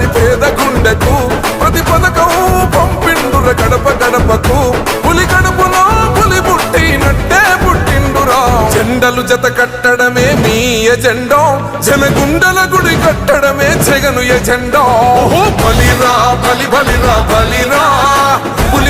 రావద్దని పేద గుండెకు ప్రతి పథకం పంపిండుర గడప గడపకు. పులి గడపలో పులి పుట్టినట్టే పుట్టిండురా. జెండలు జత కట్టడమే మీ ఎజెండో. జనగుండల గుడి కట్టడమే జగను ఎజెండో. బలిరా బలి బలిరా బలిరా. పులి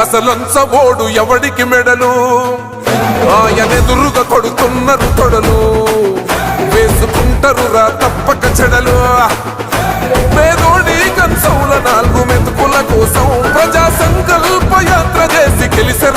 అసలంచబోడు ఎవడికి మెడలు? ఆయనెదురుగా కొడుతున్నారు తొడలు. వేసుకుంటారు రా తప్పక చెడలు. పేదోడి కంచౌల నాలుగు మెతుకుల కోసం ప్రజా సంకల్ప యాత్ర చేసి గెలిసిన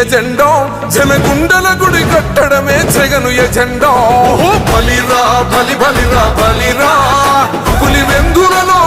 ఎజెండో? జనగుండల గుడి కట్టడమే జగను ఎజెండో. బలిరా బలి బలిరా బలిరా. పులి వెందులలో